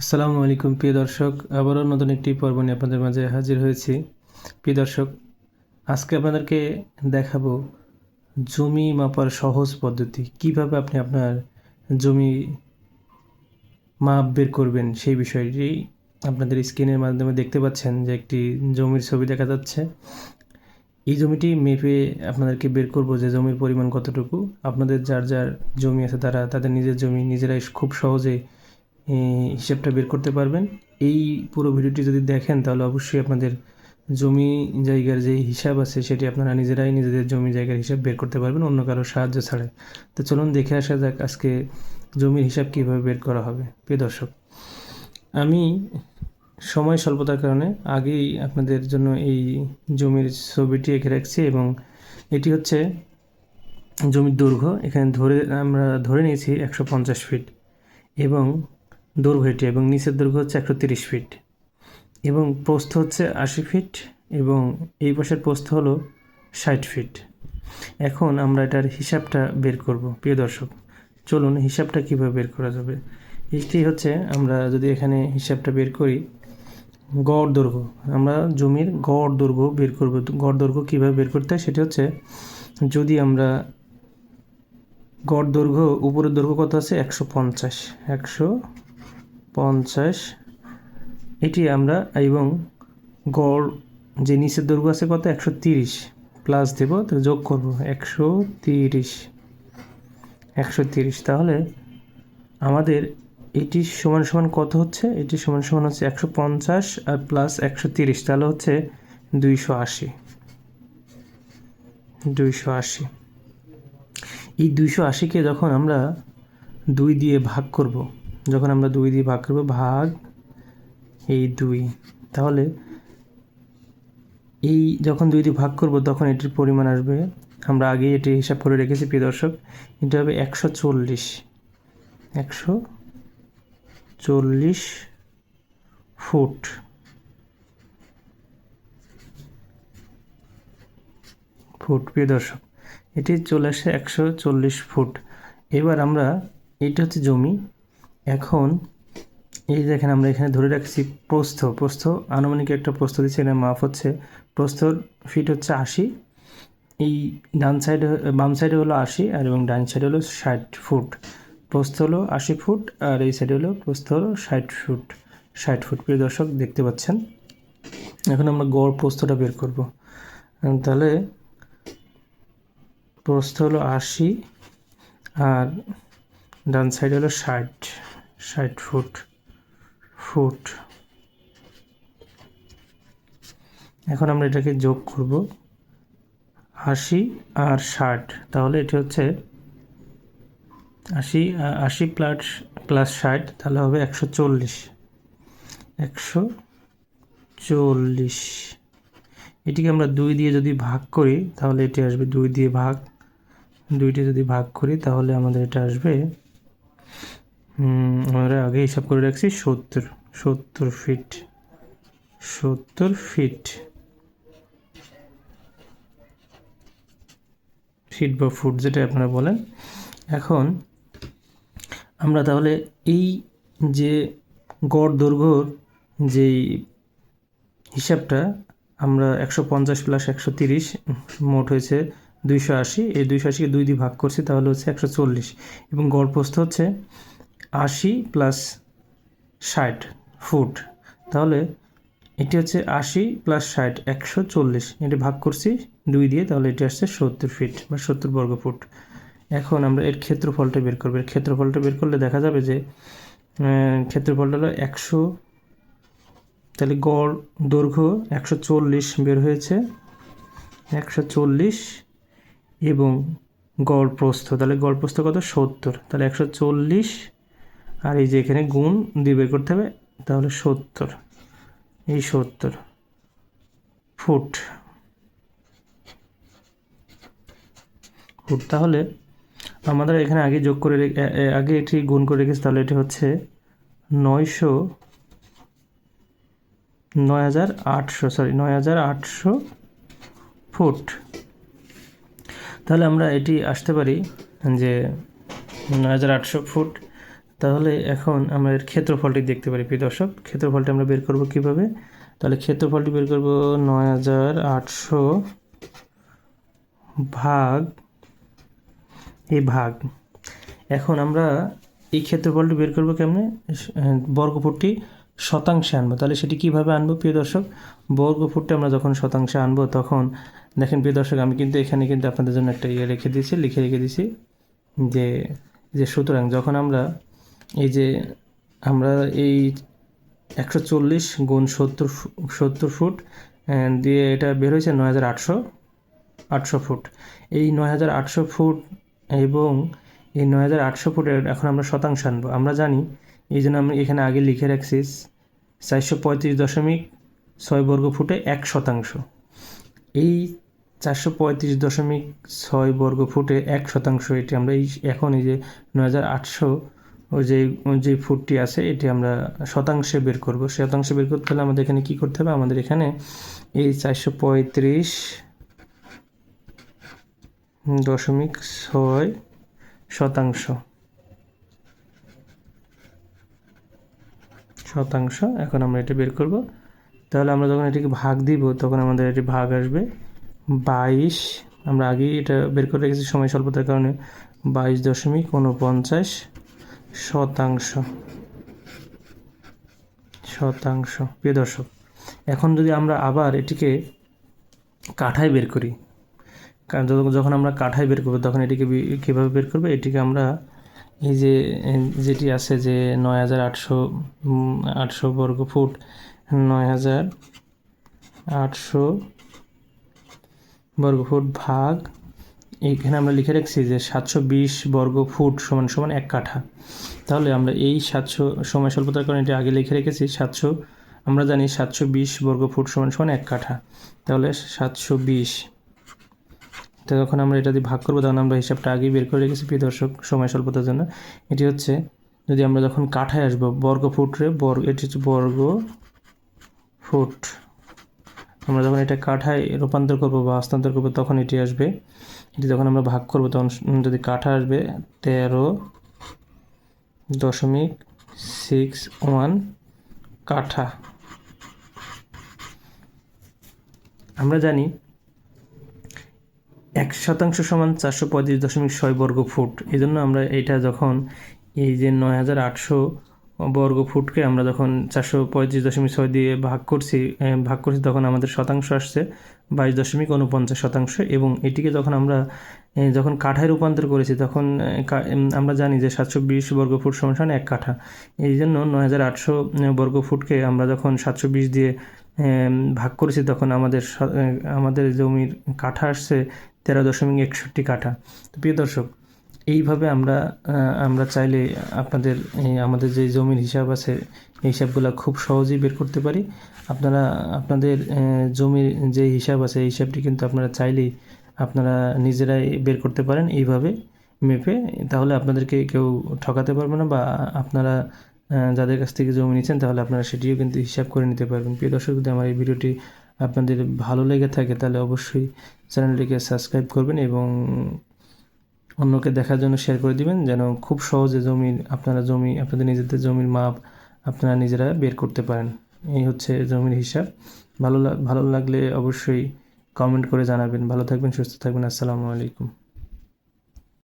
আসসালামু আলাইকুম, প্রিয় দর্শক। আবারও নতুন একটি পর্ব নিয়ে আপনাদের মাঝে হাজির হয়েছি। প্রিয় দর্শক, আজকে আপনাদেরকে দেখাবো জমি মাপার সহজ পদ্ধতি। কীভাবে আপনি আপনার জমি মাপ বের করবেন সেই বিষয়টি আপনাদের স্ক্রিনের মাধ্যমে দেখতে পাচ্ছেন যে একটি জমির ছবি দেখা যাচ্ছে। এই জমিটি মেপে আপনাদেরকে বের করব যে জমির পরিমাণ কতটুকু। আপনাদের যার যার জমি আছে তারা, তাদের নিজের জমি, নিজেরাই খুব সহজে হিসাবটা বের করতে পারবেন। এই পুরো ভিডিওটি যদি দেখেন, তাহলে অবশ্যই আপনাদের জমি জায়গার যে হিসাব আছে, সেটি আপনারা নিজেরাই নিজেদের জমি জায়গার হিসাব বের করতে পারবেন, অন্য কারও সাহায্য ছাড়াই তো চলুন দেখে আসা যাক আজকে জমির হিসাব কীভাবে বের করা হবে। প্রিয় দর্শক, আমি সময় স্বল্পতার কারণে আগেই আপনাদের জন্য এই জমির ছবিটি এঁকে রাখছি এবং এটি হচ্ছে জমির দৈর্ঘ্য। এখানে ধরে, আমরা ধরে নিয়েছি একশো পঞ্চাশ ফিট এবং দৈর্ঘ্য এটি এবং নিচের দৈর্ঘ্য হচ্ছে একশো তিরিশ ফিট এবং প্রস্থ হচ্ছে আশি ফিট এবং এই পাশের প্রস্থ হলো ষাট ফিট এখন আমরা এটার হিসাবটা বের করব, প্রিয় দর্শক। চলুন হিসাবটা কীভাবে বের করা যাবে? এটি হচ্ছে আমরা যদি এখানে হিসাবটা বের করি, গড় দৈর্ঘ্য। আমরা জমির গড় দৈর্ঘ্য বের করব। গড় দৈর্ঘ্য কীভাবে বের করতে হয় সেটি হচ্ছে যদি আমরা গড় দৈর্ঘ্য, উপরের দৈর্ঘ্য কত আছে? একশো পঞ্চাশ। একশো পঞ্চাশ। এটি আমরা এবং গড় যে নিচের দৈর্ঘ্য আছে কত? একশো তিরিশ প্লাস দেব, তো যোগ করব একশো তিরিশ। একশো তিরিশ, তাহলে আমাদের এটি সমান সমান কত হচ্ছে? এটি সমান সমান হচ্ছে একশো পঞ্চাশ আর প্লাস একশো তিরিশ, তাহলে হচ্ছে দুইশো আশি। দুইশো আশি। এই দুইশো আশিকে যখন আমরা দুই দিয়ে ভাগ করব যখন আমরা দুই দিয়ে ভাগ করব, ভাগ এই দুই। তাহলে এই যখন দুই দিয়ে ভাগ করব, তখন এটির পরিমাণ আসবে, আমরা আগে এটি হিসাব করে রেখেছি, প্রিয় দর্শক, এটা হবে একশো চল্লিশ। একশো চল্লিশ ফুট। ফুট, প্রিয় দর্শক, এটি চলে আসে একশো চল্লিশ ফুট। এবার আমরা, এটা হচ্ছে জমি এখন এই দেখেন আমরা এখানে ধরে রাখছি প্রস্থ প্রস্থ আনুমানিক একটা প্রস্থ দিচ্ছি এখানে মাপ হচ্ছে প্রস্থর ফিট হচ্ছে আশি, এই ডান সাইডে বাম সাইডে হলো আশি আর এবং ডান সাইডে হলো ষাট ফুট। প্রস্থ হলো আশি ফুট আর এই সাইডে হলো প্রস্থ হলো ষাট ফুট। ষাট ফুট, প্রিয় দর্শক, দেখতে পাচ্ছেন? এখন আমরা গড় প্রস্থটা বের করব। তাহলে প্রস্থ হলো আশি আর ডান সাইড হলো ষাট। ষাট ফুট ফুট। এখন আমরা এটাকে যোগ করব আশি আর ষাট। তাহলে এটি হচ্ছে আশি আশি প্লাস প্লাস ষাট, তাহলে হবে একশো চল্লিশ। একশো চল্লিশ। এটিকে আমরা দুই দিয়ে যদি ভাগ করি, তাহলে এটি আসবে দুই দিয়ে ভাগ। দুইটি যদি ভাগ করি, তাহলে আমাদের এটা আসবে আমরা আগে হিসাব করে রাখছি সত্তর সত্তর ফিট সত্তর ফিট ফিট বা ফুট যেটা আপনারা বলেন। এখন আমরা তাহলে এই যে গড় দৈর্ঘ্যর যেই হিসাবটা, আমরা একশো পঞ্চাশ প্লাস একশো তিরিশ, মোট হয়েছে দুইশো আশি। এই দুইশো আশিকে দুই দিয়ে ভাগ করছি, তাহলে হচ্ছে একশো চল্লিশ। এবং গড় প্রস্থ হচ্ছে আশি প্লাস ষাট ফুট। তাহলে এটি হচ্ছে আশি প্লাস ষাট, একশো চল্লিশ। এটি ভাগ করছি দুই দিয়ে, তাহলে এটি আসছে সত্তর ফিট বা সত্তর বর্গ ফুট। এখন আমরা এর ক্ষেত্রফলটা বের করব। এর ক্ষেত্রফলটা বের করলে দেখা যাবে যে ক্ষেত্রফলটা হলো একশো, তাহলে গড় দৈর্ঘ্য একশো চল্লিশ বের হয়েছে একশো চল্লিশ এবং গড় প্রস্থ, তাহলে গড় প্রস্থ কত? সত্তর। তাহলে একশো চল্লিশ আর এই যে এখানে গুণ দিয়ে বের করতে হবে, তাহলে সত্তর। এই সত্তর। ফুট। ফুট তাহলে আমাদের এখানে আগে যোগ করে আগে এটি গুণ করে রেখেছি, তাহলে এটি হচ্ছে নয়শো, নয় হাজার আটশো সরি নয় হাজার আটশো ফুট। তাহলে আমরা এটি আসতে পারি যে নয় হাজার আটশো ফুট। তাহলে এখন আমরা এর ক্ষেত্রফলটি দেখতে পারি, প্রিয় দর্শক। ক্ষেত্রফলটি আমরা বের করব কীভাবে? তাহলে ক্ষেত্রফলটি বের করব নয় হাজার আটশো ভাগ এই ভাগ। এখন আমরা এই ক্ষেত্রফলটি বের করব কেমনে? বর্গফুটটি শতাংশে আনব। তাহলে সেটি কীভাবে আনব, প্রিয় দর্শক? বর্গফুটটি আমরা যখন শতাংশে আনব, তখন দেখেন, প্রিয় দর্শক, আমি কিন্তু এখানে কিন্তু আপনাদের জন্য একটা ইয়ে রেখে দিয়েছি, লিখে রেখে দিয়েছি যে যে সুতরাং যখন আমরা এই যে আমরা এই একশো চল্লিশ গুণ সত্তর সত্তর ফুট দিয়ে এটা বের হয়েছে নয় হাজার আটশো আটশো ফুট। এই নয় হাজার আটশো ফুট এবং এই নয় হাজার আটশো ফুটের এখন আমরা শতাংশ আনব। আমরা জানি, এই জন্য আমি এখানে আগে লিখে রাখছি, চারশো পঁয়ত্রিশ দশমিক ছয় বর্গ ফুটে এক শতাংশ। এই চারশো পঁয়ত্রিশ দশমিক ছয় বর্গ ফুটে এক শতাংশ, এটি আমরা এই এখন এই যে নয় হাজার আটশো ওই যে যে ফুটটি আছে, এটি আমরা শতাংশে বের করব। শতাংশে বের করতে হলে আমাদের এখানে কী করতে হবে? আমাদের এখানে এই চারশো পঁয়ত্রিশ দশমিক ছয় শতাংশ। শতাংশ, এখন আমরা এটা বের করব। তাহলে আমরা যখন এটিকে ভাগ দিব, তখন আমাদের এটি ভাগ আসবে বাইশ। আমরা আগেই এটা বের করে রেখেছি সময় স্বল্পতার কারণে। বাইশ দশমিক উনপঞ্চাশ শতাংশ। শতাংশ। প্রিয় দর্শক, এখন যদি আমরা আবার এটিকে কাঠায় বের করি যখন- আমরা কাঠায় বের করব, তখন এটিকে কীভাবে বের করব? এটিকে আমরা এই যে যেটি আছে যে নয় হাজার আটশো আটশো বর্গ ফুট, নয় হাজার আটশো বর্গ ফুট ভাগ এইখানে আমরা লিখে রাখছি যে সাতশো বিশ বর্গ ফুট সমান সমান এক কাঠা। তাহলে আমরা এই সাতশো সময় স্বল্পতার কারণে এটি আগে লিখে রেখেছি, সাতশো, আমরা জানি সাতশো বিশ বর্গ ফুট সমান সমান এক কাঠা। তাহলে সাতশো বিশ। তো যখন আমরা এটা দিয়ে ভাগ করব তখন আমরা হিসাবটা আগেই বের করে রেখেছি প্রিয় দর্শক, সময় স্বল্পতার জন্য। এটি হচ্ছে, যদি আমরা যখন কাঠায় আসব, বর্গ ফুটরে বর্গ, এটি হচ্ছে বর্গ ফুট। আমরা যখন এটা কাঠায় রূপান্তর করব বা হস্তান্তর করব, তখন এটি আসবে এটি যখন আমরা ভাগ করব, তখন যদি কাঠা আসবে তেরো দশমিক সিক্স ওয়ান কাঠা। আমরা জানি এক শতাংশ সমান চারশো পঁয়ত্রিশ দশমিক ছয় বর্গ ফুট এই জন্য আমরা এটা যখন এই যে নয় হাজার আটশো বর্গ ফুটকে আমরা যখন চারশো পঁয়ত্রিশ দশমিক ছয় দিয়ে ভাগ করছি ভাগ করছি তখন আমাদের শতাংশ আসছে বাইশ দশমিক উনপঞ্চাশ শতাংশ এবং এটিকে যখন আমরা যখন কাঠায় রূপান্তর করেছি তখন আমরা জানি যে সাতশো বিশ বর্গ ফুট সমান এক কাঠা। এই জন্য নয় হাজার আটশো বর্গ ফুটকে আমরা যখন সাতশো বিশ দিয়ে ভাগ করেছি তখন আমাদের আমাদের জমির কাঠা আসছে তেরো দশমিক একষট্টি কাঠা। তো প্রিয় দর্শক এইভাবে আমরা আমরা চাইলে আপনাদের আমাদের যে জমির হিসাব আছে, এই হিসাবগুলো খুব সহজেই বের করতে পারি। আপনারা, আপনাদের জমির যে হিসাব আছে, এই হিসাবটি কিন্তু আপনারা চাইলেই আপনারা নিজেরাই বের করতে পারেন এইভাবে মেপে। তাহলে আপনাদেরকে কেউ ঠকাতে পারবে না বা আপনারা যাদের কাছ থেকে জমি নিচ্ছেন তাহলে আপনারা সেটিও কিন্তু হিসাব করে নিতে পারবেন। প্রিয় দর্শক, যদি আমার এই ভিডিওটি আপনাদের ভালো লেগে থাকে, তাহলে অবশ্যই চ্যানেলটিকে সাবস্ক্রাইব করবেন এবং অন্যকে দেখার জন্য শেয়ার করে দিবেন, যেন খুব সহজে জমির আপনারা জমি, আপনাদের নিজেদের জমির মাপ আপনারা নিজেরা বের করতে পারেন। এই হচ্ছে জমির হিসাব। ভালো ভালো লাগলে অবশ্যই কমেন্ট করে জানাবেন। ভালো থাকবেন, সুস্থ থাকবেন। আসসালামু আলাইকুম।